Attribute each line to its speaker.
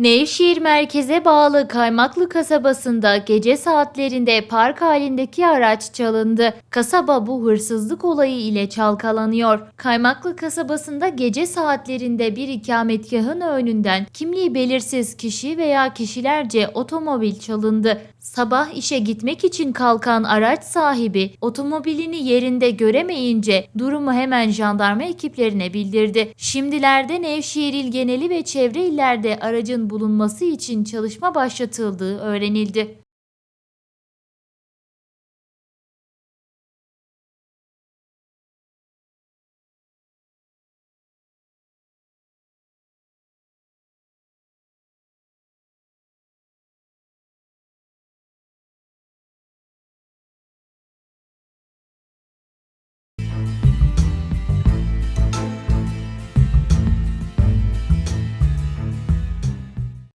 Speaker 1: Nevşehir merkeze bağlı Kaymaklı kasabasında gece saatlerinde park halindeki araç çalındı. Kasaba bu hırsızlık olayı ile çalkalanıyor. Kaymaklı kasabasında gece saatlerinde bir ikametgahın önünden kimliği belirsiz kişi veya kişilerce otomobil çalındı. Sabah işe gitmek için kalkan araç sahibi otomobilini yerinde göremeyince durumu hemen jandarma ekiplerine bildirdi. Şimdilerde Nevşehir il geneli ve çevre illerde aracın bulunması için çalışma başlatıldığı öğrenildi.